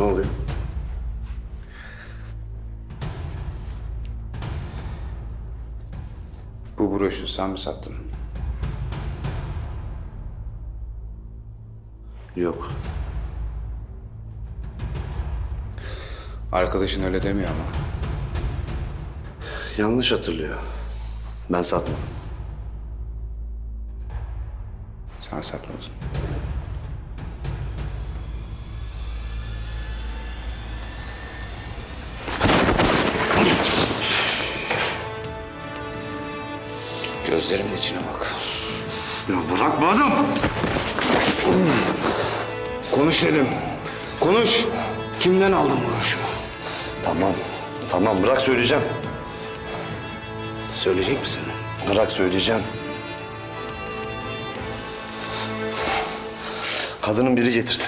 Ne oluyor? Bu broşu sen mi sattın? Yok. Arkadaşın öyle demiyor ama. Yanlış hatırlıyor. Ben satmadım. Sen satmadın. Gözlerimin içine bak. Ya bırak bu adam! Konuş dedim. Konuş. Kimden aldın broşu? Tamam, tamam bırak söyleyeceğim. Söyleyecek misin? Bırak söyleyeceğim. Kadının biri getirdi.